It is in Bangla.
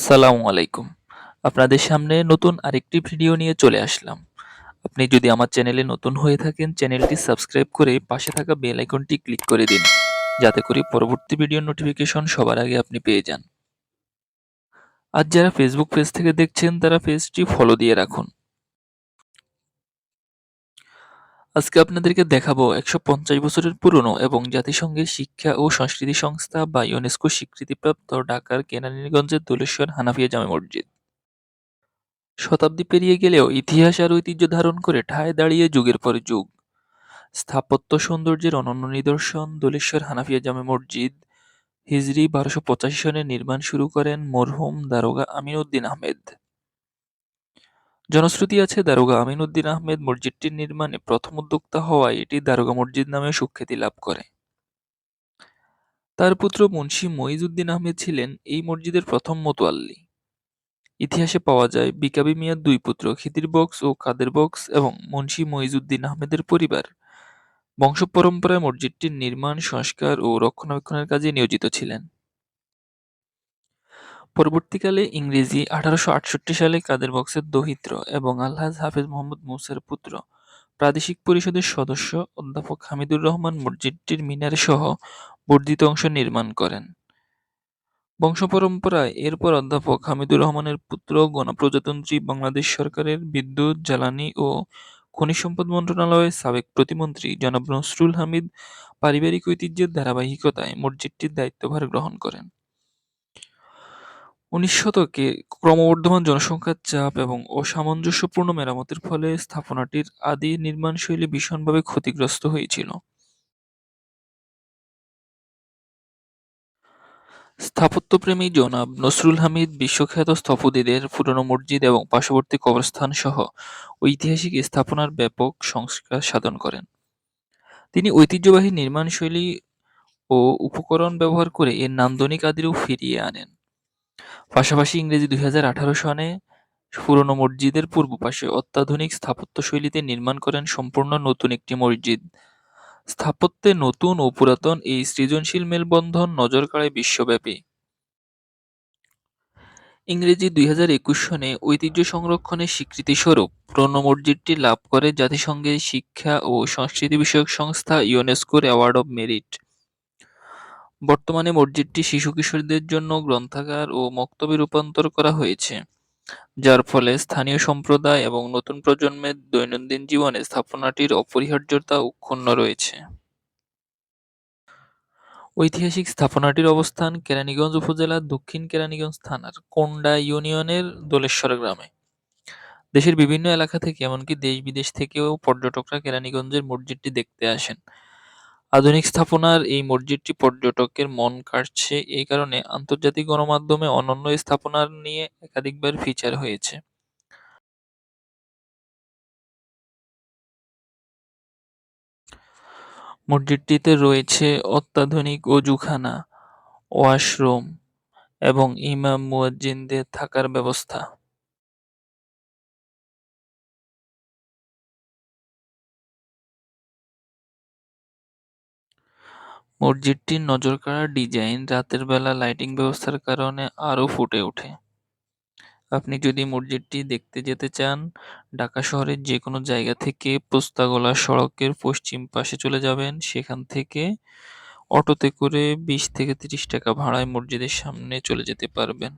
আসসালামু আলাইকুম। আপনাদের সামনে নতুন আরেকটি ভিডিও নিয়ে চলে আসলাম। আপনি যদি আমার চ্যানেলে নতুন হয়ে থাকেন, চ্যানেলটি সাবস্ক্রাইব করে পাশে থাকা বেল আইকনটি ক্লিক করে দিন। যাতে করে পরবর্তী ভিডিও নোটিফিকেশন সবার আগে আপনি পেয়ে যান। আজ যারা ফেসবুক পেজ থেকে দেখছেন, তারা পেজটি ফলো দিয়ে রাখুন। আজকে আপনাদেরকে দেখাবো একশো পঞ্চাশ বছরের পুরনো এবং জাতিসংঘের শিক্ষা ও সংস্কৃতি সংস্থা বা ইউনেস্কো স্বীকৃতিপ্রাপ্ত ঢাকার কেনানীগঞ্জের দোলেশ্বর হানাফিয়া জামে মসজিদ। শতাব্দী পেরিয়ে গেলেও ইতিহাস আর ঐতিহ্য ধারণ করে ঠায় দাঁড়িয়ে যুগের পর যুগ। স্থাপত্য সৌন্দর্যের অনন্য নিদর্শন দোলেশ্বর হানাফিয়া জামে মসজিদ। হিজরি বারোশো পঁচাশি সনে নির্মাণ শুরু করেন মরহুম দারোগা আমিনউদ্দিন আহমেদ। জনশ্রুতি আছে দারোগা আমিনউদ্দিন আহমেদ মসজিদটির নির্মাণে প্রথম উদ্যোক্তা হওয়ায় এটি দারোগা মসজিদ নামে সুখ্যাতি লাভ করে। তার পুত্র মুন্সি মঈজউদ্দিন আহমেদ ছিলেন এই মসজিদের প্রথম মোতোয়াল্লি। ইতিহাসে পাওয়া যায় বিকাবি মিয়ার দুই পুত্র খিদির বক্স ও কাদের বক্স এবং মুন্সি মঈজউদ্দিন আহমেদের পরিবার বংশ পরম্পরায় মসজিদটির নির্মাণ, সংস্কার ও রক্ষণাবেক্ষণের কাজে নিয়োজিত ছিলেন। পরবর্তীকালে ইংরেজি আঠারোশো আটষট্টি সালে কাদের বক্সের দৌহিত্র এবং আলহাজ হাফেজ মোহাম্মদ মুসার পুত্র প্রাদেশিক পরিষদের সদস্য অধ্যাপক হামিদুর রহমান মসজিদটির মিনার সহ বর্ধিত অংশ নির্মাণ করেন। বংশপরম্পরায় এরপর অধ্যাপক হামিদুর রহমানের পুত্র গণপ্রজাতন্ত্রী বাংলাদেশ সরকারের বিদ্যুৎ, জ্বালানি ও খনিজ সম্পদ মন্ত্রণালয়ের সাবেক প্রতিমন্ত্রী জনাব নসরুল হামিদ পারিবারিক ঐতিহ্যের ধারাবাহিকতায় মসজিদটির দায়িত্বভার গ্রহণ করেন। উনিশ শতকে ক্রমবর্ধমান জনসংখ্যার চাপ এবং অসামঞ্জস্যপূর্ণ মেরামতের ফলে স্থাপনাটির আদি নির্মাণশৈলী ভীষণভাবে ক্ষতিগ্রস্ত হয়েছিল। স্থাপত্যপ্রেমী জনাব নসরুল হামিদ বিশ্বখ্যাত স্থপতিদের পুরনো মসজিদ এবং পার্শ্ববর্তী কবরস্থান সহ ঐতিহাসিক স্থাপনার ব্যাপক সংস্কার সাধন করেন। তিনি ঐতিহ্যবাহী নির্মাণশৈলী ও উপকরণ ব্যবহার করে এর নান্দনিক আদিরূপ ফিরিয়ে আনেন। পাশাপাশি ইংরেজি দুই হাজার আঠারো সনে পুরনো মসজিদের পূর্ব পাশে অত্যাধুনিক স্থাপত্যশৈলীতে নির্মাণ করেন সম্পূর্ণ নতুন একটি মসজিদ। স্থাপত্যে নতুন ও পুরাতন এই সৃজনশীল মেলবন্ধন নজর কাড়ে বিশ্বব্যাপী। ইংরেজি দুই হাজার একুশ সনে ঐতিহ্য সংরক্ষণের স্বীকৃতিস্বরূপ পুরনো মসজিদটি লাভ করে জাতিসংঘের শিক্ষা ও সংস্কৃতি বিষয়ক সংস্থা ইউনেস্কোর অ্যাওয়ার্ড অব মেরিট। বর্তমানে মসজিদটি শিশু-কিশোরদের জন্য গ্রন্থাগার ও মক্তবে রূপান্তর করা হয়েছে, যার ফলে স্থানীয় সম্প্রদায় এবং নতুন প্রজন্মের দৈনন্দিন জীবনে স্থাপনাটির অপরিহার্যতা অক্ষুণ্ণ রয়েছে। ঐতিহাসিক স্থাপনাটির অবস্থান কেরানীগঞ্জ উপজেলার দক্ষিণ কেরানীগঞ্জ থানার কোন্ডা ইউনিয়নের দোলেশ্বর গ্রামে। দেশের বিভিন্ন এলাকা থেকে এমনকি দেশ-বিদেশ থেকেও পর্যটকরা কেরানীগঞ্জের মসজিদটি দেখতে আসেন। আধুনিক স্থাপনার এই মসজিদটি পর্যটকের মন কাড়ছে এই কারণে আন্তর্জাতিক গণমাধ্যমে অনন্য স্থাপনার নিয়ে একাধিকবার ফিচার হয়েছে। মসজিদটিতে রয়েছে অত্যাধুনিক অজুখানা, ওয়াশরুম এবং ইমাম মুয়াজ্জিনদের থাকার ব্যবস্থা। মসজিদটির নজরকাড়া ডিজাইন রাতের বেলা লাইটিং ব্যবস্থার কারণে আরও ফুটে ওঠে। আপনি যদি মসজিদটি দেখতে যেতে চান, ঢাকা শহরের যেকোনো জায়গা থেকে পোস্তাগোলা সড়কের পশ্চিম পাশে চলে যাবেন। সেখান থেকে অটোতে করে বিশ থেকে তিরিশ টাকা ভাড়ায় মসজিদের সামনে চলে যেতে পারবেন।